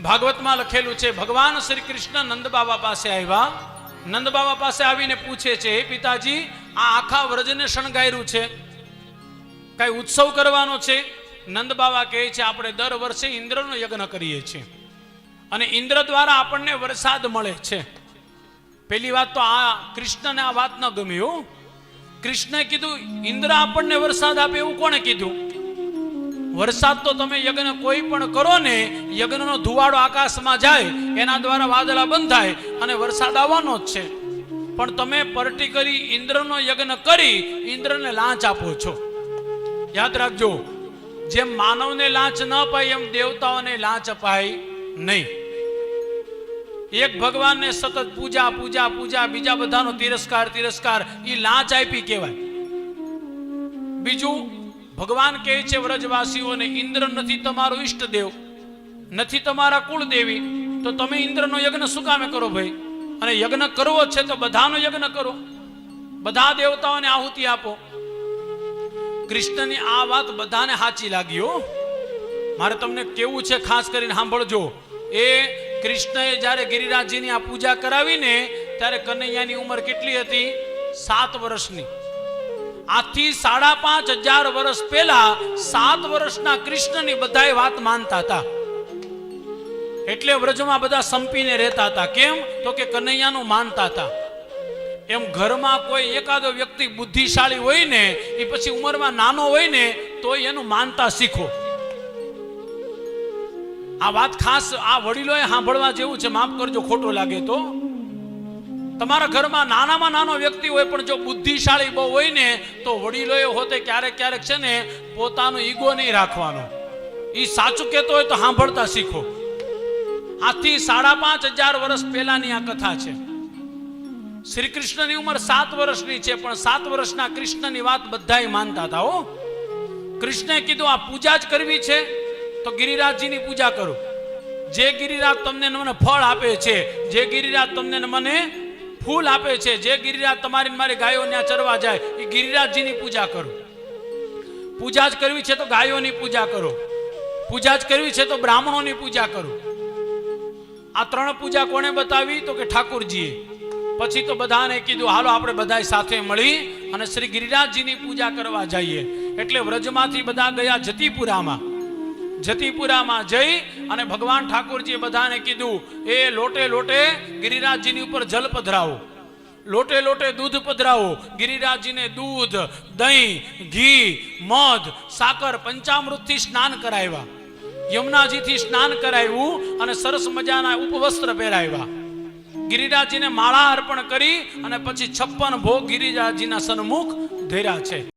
ભાગવતમાં લખેલું છે, ભગવાન શ્રી કૃષ્ણ નંદ બાબા પાસે આવ્યા. નંદ બાબા પાસે આવીને પૂછે છે, હે પિતાજી, આ આખા વ્રજને શણગાર્યું છે? કઈ ઉત્સવ કરવાનો છે? નંદ બાબા કહે છે, આપણે દર વર્ષે ઇન્દ્રનો યજ્ઞ કરીએ છીએ અને ઇન્દ્ર દ્વારા આપણને વરસાદ મળે છે. પેલી વાત તો આ કૃષ્ણને આ વાત ન ગમી હો. કૃષ્ણે કીધું, ઇન્દ્ર આપણને વરસાદ આપે એવું કોણે કીધું? વરસાદ તો તમે યજ્ઞ કોઈ પણ કરો ને, યજ્ઞનો ધુવાડો આકાશમાં જાય, એના દ્વારા વાદળા બંધ થાય અને વરસાદ આવવાનો જ છે. પણ તમે પર્ટિકલી ઇન્દ્રનો યજ્ઞ કરી, ઇન્દ્રને લાંચ આપો છો. યાદ રાખજો, જેમ માનવને લાંચ ન અપાય, એમ દેવતાઓને લાંચ અપાય નહીં. એક ભગવાનને સતત પૂજા પૂજા પૂજા, બીજા બધાનો તિરસ્કાર તિરસ્કાર એ લાંચ આપી કહેવાય. બીજું ભગવાન કહે છે, વ્રજવાસીઓને ઇન્દ્ર નથી તમારો ઈષ્ટદેવ નથી તમારા કુળદેવી. તો તમે ઇન્દ્રનો યજ્ઞ શું કામે કરો ભાઈ? અને યજ્ઞ કરવો છે તો બધાનો યજ્ઞ કરો. બધા દેવતાઓને આહુતિ આપો. કૃષ્ણની આ વાત બધાને સાચી લાગી હો. મારે તમને કેવું છે ખાસ કરીને સાંભળજો. એ કૃષ્ણએ જ્યારે ગિરિરાજજીની આ પૂજા કરાવીને, ત્યારે કનૈયાની ઉંમર કેટલી હતી? સાત વર્ષની. આથી સાડા પાંચ હજાર વર્ષ પહેલા સાત વર્ષના કૃષ્ણની બધાય વાત માનતા હતા. એટલે વ્રજમાં બધા સંપીને રહેતા હતા. કેમ? તો કે કનૈયાનું માનતા હતા. એમ ઘરમાં કોઈ એકાદો વ્યક્તિ બુદ્ધિશાળી હોય ને એ પછી ઉંમરમાં નાનો હોય ને તો એનું માનતા શીખો. આ વાત ખાસ આ વડીલોએ સાંભળવા જેવું છે. માફ કરજો, ખોટું લાગે તો. તમારા ઘરમાં નાનામાં નાનો વ્યક્તિ હોય પણ જો બુદ્ધિશાળી બહુ હોય ને, તો વડીલોએ હોતે ક્યારેક ક્યારેક છે ને, પોતાનો ઈગો નહીં રાખવાનો. એ સાચું કહેતો હોય તો સાંભળતા શીખો. આથી સાડા પાંચ હજાર વર્ષ પહેલાની આ કથા છે. શ્રી કૃષ્ણની ઉંમર સાત વર્ષની છે, પણ સાત વર્ષના કૃષ્ણની વાત બધાય માનતા હતા, હો. કૃષ્ણે કીધું, આ પૂજા જ કરવી છે, તો ગિરિરાજજીની પૂજા કરો. જે ગિરિરાજ તમને મને ફળ આપે છે, જે ગિરિરાજ તમને મને ફૂલ આપે છે. જે ગિરિરાજ તમારી મારી ગાયો ત્યાં ચરવા જાય એ ગિરિરાજજીની પૂજા કરો. પૂજા જ કરવી છે તો ગાયોની પૂજા કરો. પૂજા જ કરવી છે તો બ્રાહ્મણોની પૂજા કરો. આ ત્રણ પૂજા કોણે બતાવી? તો કે ઠાકોરજીએ. પછી તો બધાને કીધું, હાલો, આપણે બધા સાથે મળી અને શ્રી ગિરિરાજજીની પૂજા કરવા જઈએ. એટલે વ્રજમાંથી બધા ગયા જતીપુરામાં. જતીપુરામાં જઈ અને ભગવાન ઠાકોરજીએ બધાને કીધું, એ લોટે લોટે ગિરિરાજજીની ઉપર જલ પધરાવો. લોટે લોટે દૂધ પધરાવો. ગિરિરાજજીને દૂધ, દહીં, ઘી, મધ, સાકર, પંચામૃતથી સ્નાન કરાવ્યા. યમુનાજીથી સ્નાન કરાવ્યું અને સરસ મજાના ઉપવસ્ત્ર પહેરાવ્યા. ગિરિરાજજીને માળા અર્પણ કરી અને પછી છપ્પન ભોગ ગિરિરાજજીના સન્મુખ ધર્યા છે.